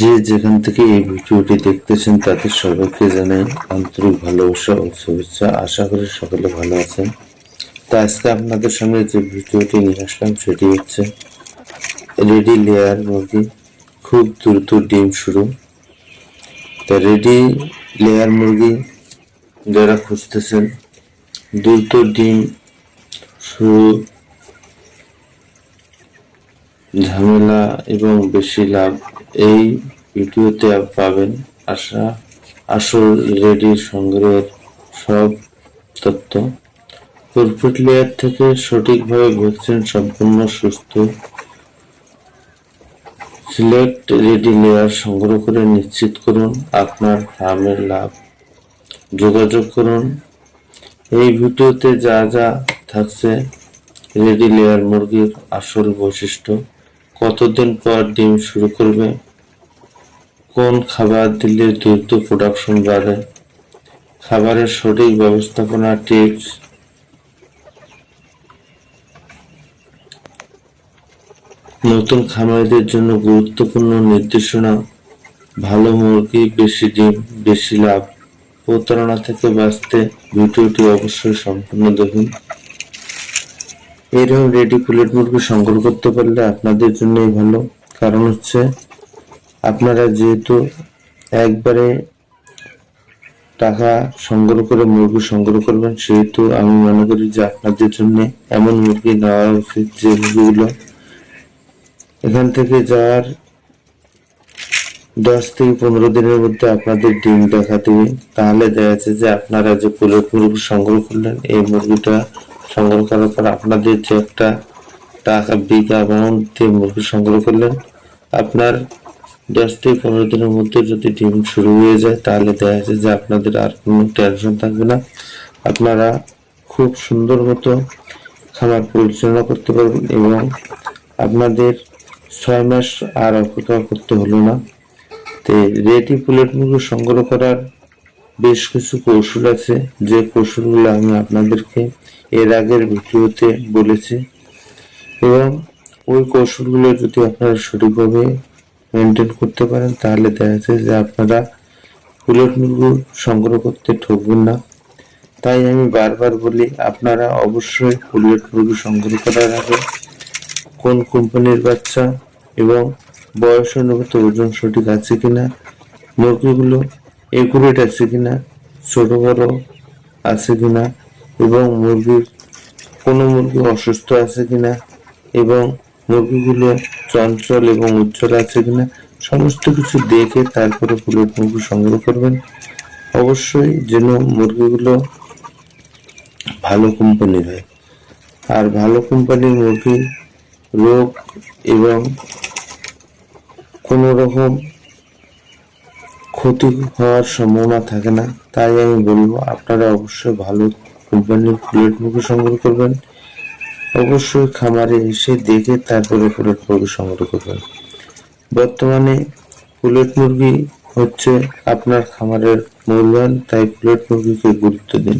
যে যেখান থেকে এই ভিডিওটি দেখতেছেন, তাদের সবাইকে জানাই আন্তরিক ভালোবাসা ও শুভেচ্ছা। আশা করি সকলে ভালো আছেন। তো আজকে আপনাদের সামনে যে ভিডিওটি নিয়ে আসলাম, সেটি হচ্ছে রেডি লেয়ার মুরগি। খুব দ্রুত ডিম শুরু। তা রেডি লেয়ার মুরগি যারা খুঁজতেছেন, দ্রুত ডিম শুরু ঝামেলা এবং বেশি লাভ এই ভিডিওতে পাবেন। আশা, আসল রেডির সংগ্রহের সব তথ্য। প্রফিট লেয়ার থেকে সঠিকভাবে ভ্যাকসিন সম্পূর্ণ সুস্থ। সিলেক্ট রেডি লেয়ার সংগ্রহ করে নিশ্চিত করুন আপনার ফার্মের লাভ। যোগাযোগ করুন। এই ভিডিওতে যা যা থাকছে, রেডি লেয়ার মুরগির আসল বৈশিষ্ট্য। কতদিন পর ডিম শুরু করবে? কোন খাবার দিলে দ্রুত প্রোডাকশন বাড়ে? খাবারের সঠিক ব্যবস্থাপনা টিপস নতুন খামারিদের জন্য গুরুত্বপূর্ণ নির্দেশনা, ভালো মুরগি, বেশি ডিম, বেশি লাভ। প্রতারণা থেকে বাঁচতে ভিডিওটি অবশ্যই সম্পূর্ণ দেখুন। এরকম রেডি প্লেট মুরগি সংগ্রহ করতে পারলে আপনাদের জন্যই ভালো। কারণ হচ্ছে, আপনারা যেহেতু একবারে টাকা সংগ্রহ করে মুরগি সংগ্রহ করবেন, সেহেতু আমি মনে করি যে আপনাদের জন্য এমন মুরগি নেওয়া উচিত যে মুরগিগুলো এখান থেকে যাওয়ার দশ থেকে পনেরো দিনের মধ্যে আপনাদের ডিম দেখা দিবে তাহলে দেখা যাচ্ছে যে আপনারা যে পুলেট মুরগি সংগ্রহ করলেন, এই মুরগিটা সংগ্রহ করার পর আপনাদের যে একটা টাকা বিগ অ্যামাউন্ট দিয়ে মুরগি সংগ্রহ করলেন, আপনার দশ থেকে পনেরো দিনের মধ্যে যদি ডিম শুরু হয়ে যায়, তাহলে দেখা যাচ্ছে যে আপনাদের আর কোনো টেনশন থাকবে না। আপনারা খুব সুন্দর মতো খামার পরিচালনা করতে পারবেন এবং আপনাদের ছয় মাস আর অপেক্ষা করতে হলো না। তো রেডি পুলেট মুরগি সংগ্রহ করার বেশ কিছু কৌশল আছে। যে কৌশলগুলো আমি আপনাদেরকে এর আগের ভিডিওতে বলেছি। এবং ওই কৌশলগুলো যদি আপনারা সঠিকভাবে মেনটেন করতে পারেন, তাহলে দেখা যাচ্ছে যে আপনারা পুলেট মুরগি সংগ্রহ করতে ঠকবেন না। তাই আমি বারবার বলি, আপনারা অবশ্যই পুলেট মুরগি সংগ্রহ করার আগে কোন কোম্পানির বাচ্চা এবং বয়স অনুগত ওজন সঠিক আছে কিনা মুরগিগুলো একুরেট আছে কিনা, ছোট, বড় আছে কিনা এবং মুরগির কোনো মুরগি অসুস্থ আছে কিনা এবং মুরগিগুলো চঞ্চল এবং উজ্জ্বল আছে কিনা, সমস্ত কিছু দেখে তারপরে ফুলের মুরগি সংগ্রহ করবেন। অবশ্যই যেন মুরগিগুলো ভালো কোম্পানির হয়। আর ভালো কোম্পানির মুরগি, রোগ এবং কোনো রকম ক্ষতি হওয়ার সম্ভাবনা থাকে না, তাই আমি বলব আপনারা অবশ্যই ভালো কোম্পানির প্লেট মুখে সংগ্রহ করবেন, অবশ্যই খামারে এসে দেখে তারপরে প্লেট মুরগি সংগ্রহ করবেন। বর্তমানে প্লেট মুরগি হচ্ছে আপনার খামারের মূলধন, তাই প্লেট মুরগিকে গুরুত্ব দিন।